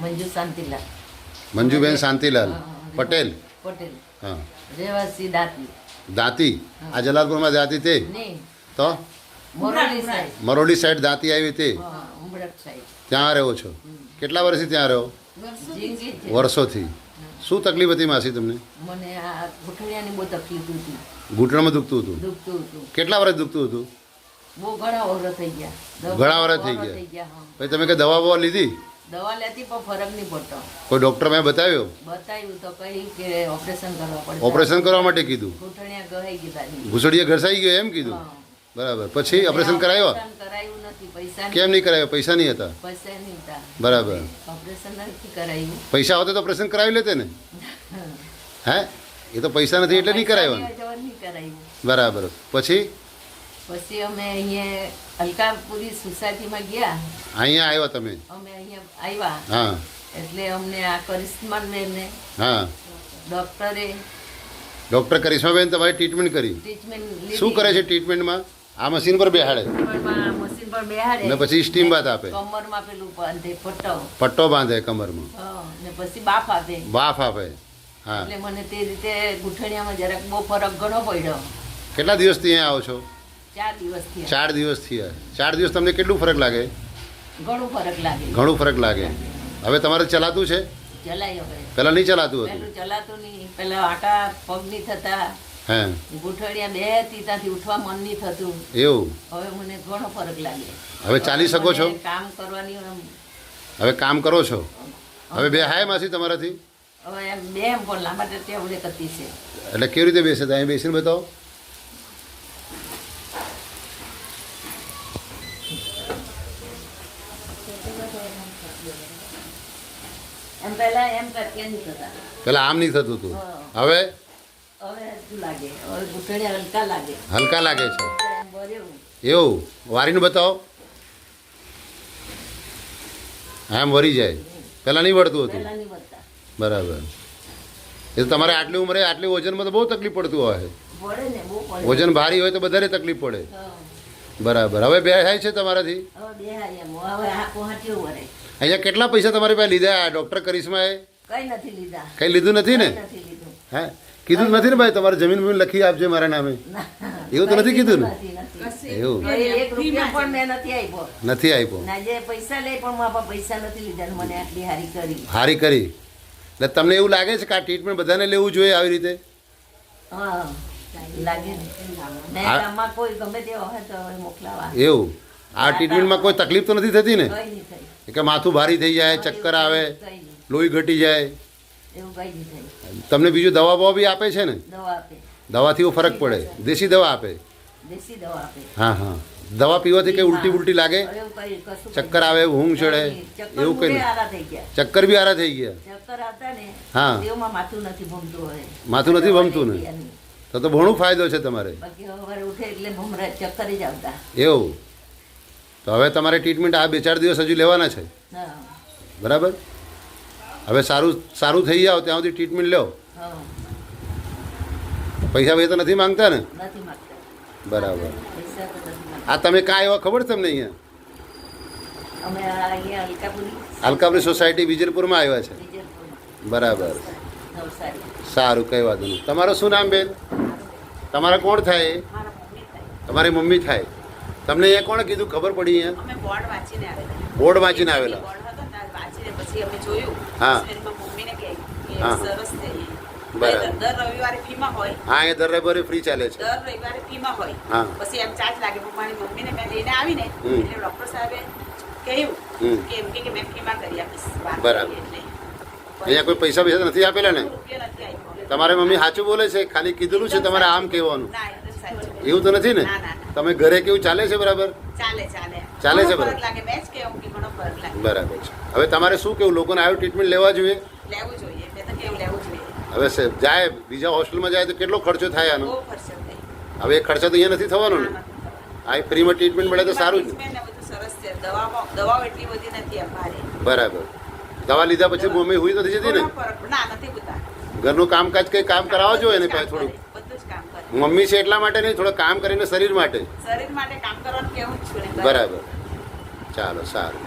મંજુ શાંતિલાલ. મંજુબેન શાંતિલાલ. પટેલ. પટેલ. હા. રહેવાસી દાંતી. દાંતી? આ જલાલપુરમાં દાંતી તે? તો? મરોડી સાઈડ દાંતી આવી તે? ત્યાં રહ્યો છો? કેટલા વર્ષથી ત્યાં રહો? વર્ષોથી શું તકલીફ હતી માસી તમને? મને આ ઘૂંટણિયાની બહુ તકલીફ હતી. ઘૂંટણમાં દુખતું હતું? દુખતું હતું. કેટલા વર્ષ દુખતું હતું? બહુ ઘણા વર્ષ થઈ ગયા. ઘણા વર્ષ થઈ ગયા. પછી તમે કઈ દવા બવા લીધી? દવા લેતી પણ ફરક નહીં પડતો. કોઈ ડૉક્ટર મેં બતાવ્યો? બતાવ્યું તો કહી કે ઓપરેશન કરવા પડશે. ઓપરેશન કરવા માટે કીધું? ઘૂંટણિયા ગહાઈ ગયા ઘૂસડીએ ઘસાઈ ગયો એમ કીધું? બરાબર. પછી ઓપરેશન કરાયો? કરાયું નથી પૈસા કેમ નહીં કરાયો? પૈસા નહીં હતા? પૈસા નહીં હતા. બરાબર. ઓપરેશન નથી કરાયું. પૈસા હોતે તો ઓપરેશન કરાવી લેતે ને? હે? એ તો પૈસા નથી એટલે નહીં કરાવ્યું નહીં કરાયું. બરાબર. પછી? પછી અમે અહીંયા અલકાપુરી સોસાયટીમાં ગયા. અહીંયા આવ્યા તમે? અમે અહીંયા આવ્યા. હા. એટલે અમને આ કરિશ્મા બેનને હા. ડોક્ટરે ડોક્ટર કરિશ્માબેન તમારી ટ્રીટમેન્ટ કરી? ટ્રીટમેન્ટ શું કરે છે ટ્રીટમેન્ટમાં આ મશીન પર બેહાડે? મશીન પર બેહાડે. ને પછી સ્ટીમ બાથ આપે? કમરમાં પેલું બાંધે પટ્ટો પટ્ટો બાંધે કમરમાં? ને પછી બાફ આપે. બાફ આપે. હા. એટલે મને તે રીતે ગુઠણિયામાં જરાક બહુ ફરક ઘણો પડ્યો. કેટલા દિવસથી અહીંયા આવો છો? ચાર દિવસથી ચાર ચાર દિવસ તમને કેટલું ફરક લાગે? ઘણું ફરક લાગે. ઘણું ફરક લાગે. હવે તમારે ચલાતું છે? ચલાય હવે. પહેલાં નહીં ચલાતું હતું? ચલાતું નહીં. પેલા આટા પગ નહીં થતા. હે. ગુઠળિયા બે હતી ત્યાંથી ઉઠવા મન નહીં થતું. એવું? હવે મને ઘણો ફરક લાગે. હવે ચાલી શકો છો? કામ કરવાની હવે કામ કરો છો? હવે બે હાય માસી તમારાથી? હવે બે એમ પણ લાંબા ટેવડે કરતી છે. એટલે કેવી રીતે બેસે? ત્યાં બેસીને બતાવો. એમ પહેલા એમ કરતી નહીં થતા. પેલા આમ નહીં થતું હતું હવે? હવે લાગે? હવે હલકા લાગે. હલકા લાગે છે. એવું. વારીને બતાવો. આમ વરી જાય. પહેલાં નહીં વળતું હતું. બરાબર. એ તો તમારે આટલી ઉંમરે આટલી વજનમાં તો બહુ તકલીફ પડતું હોય. વજન ભારી હોય તો વધારે તકલીફ પડે. બરાબર. હવે બે થાય છે તમારાથી? અહીંયા કેટલા પૈસા તમારી પાસે લીધા? ડોક્ટર કરિશ્માએ? કઈ નથી લીધા. કંઈ લીધું નથી ને? કઈ નથી લીધું. હે? કીધું નથી ને ભાઈ? તમારે જમીન બમીન લખી આપજે મારા નામે. એવું તો નથી કીધું ને? નથી, નથી. એવું. હવે એક રૂપિયા પણ મેં નથી આપ્યો. નથી આપ્યો. ના જે પૈસા લે પણ મારા પાસે પૈસા નથી લીધા ને મને આટલી હારી કરી. હારી કરી. એટલે તમને એવું લાગે છે કે આ ટ્રીટમેન્ટ બધાને લેવું જોઈએ આવી રીતે? હા. એવું? આ ટ્રીટમેન્ટમાં કોઈ તકલીફ તો નથી થતી ને? કે માથું ભારી થઈ જાય ચક્કર આવે લોહી ઘટી જાય. તમને બીજું દવા બવા બી આપે છે ને? દવાથી ફરક પડે. દેશી દવા આપે? હા હા. દવા પીવાથી કંઈ ઉલટી ઉલટી લાગે? ચક્કર આવે ઊંઘ ચડે. એવું કંઈ ચક્કર બી આરા થઈ ગયા. હા. માથું નથી ભમતું ને? તો તો ઘણો ફાયદો છે તમારે. એવું? તો હવે તમારે ટ્રીટમેન્ટ આ બે ચાર દિવસ હજુ લેવાના છે? બરાબર? હવે સારું સારું થઈ જાવ ત્યાં સુધી ટ્રીટમેન્ટ લો. પૈસા પૈસા તો નથી માંગતા ને? બરાબર. આ તમે કાં એવા ખબર તમને અહીંયા? અલકાપુરી સોસાયટી વિજયપુરમાં આવ્યા છે. બરાબર. સારું કઈ વાંધો નહીં. તમારું શું નામ બેન? તમારા કોણ થાય? તમારી મમ્મી થાય. તમને એ કોણે કીધું? ખબર પડી અહીંયા? બોર્ડ વાંચીને આવેલા. હા. હા. બરાબર. દર રવિવારે ફીમાં હોય. હા દર રવિવારે ફ્રી ચાલે છે. દર રવિવારે ફીમાં હોય. હા. પછી એમ ચાર્જ લાગે. પણ મારી મમ્મીને મેં લઈને આવીને. એટલે ડૉક્ટર સાહેબે કહ્યું કે એમ કે કે મેં ફીમાં કરી આપીશ. બરાબર. અહીંયા કોઈ પૈસા પૈસા નથી આપેલા ને? રૂપિયા નથી આપ્યો. તમારી મમ્મી સાચું બોલે છે? ખાલી કીધેલું છે તમારે આમ કહેવાનું? ના એકદમ સાચું એવું તો નથી ને? ના, ના, ના. તમે ઘરે કેવું ચાલે છે બરાબર? ચાલે ચાલે. ચાલે છે ઘણો બરાબર. ફરક લાગે મેં જ કહ્યું કે ઘણો ફરક લાગે. બરાબર છે. હવે તમારે શું કેવું? લોકોને આવ્યું ટ્રીટમેન્ટ લેવા જોઈએ? લેવું જોઈએ મેં તો કેવું લેવું જોઈએ. હવે સે- જાય બીજા હોસ્ટેલમાં જાય તો કેટલો ખર્ચો થાય આનો? બહુ ખર્ચો થાય. હવે એ ખર્ચો તો અહીંયા નથી થવાનો ને? આ ફ્રીમાં ટ્રીટમેન્ટ મળે તો સારું જ ટ્રીટમેન્ટ ને બધું સરસ છે. દવામાં દવાઓ એટલી બધી નથી એમ ભારે બરાબર. દવા લીધા પછી મમ્મી હુઈ નથી જતી ને? ઘરનું કામકાજ કંઈ કામ કરાવો જોઈએ ને પાસે થોડું મમ્મી છે એટલા માટે નહીં થોડું કામ કરીને શરીર માટે? શરીર માટે કામ કરવાનું કેવું બરાબર. ચાલો સારું.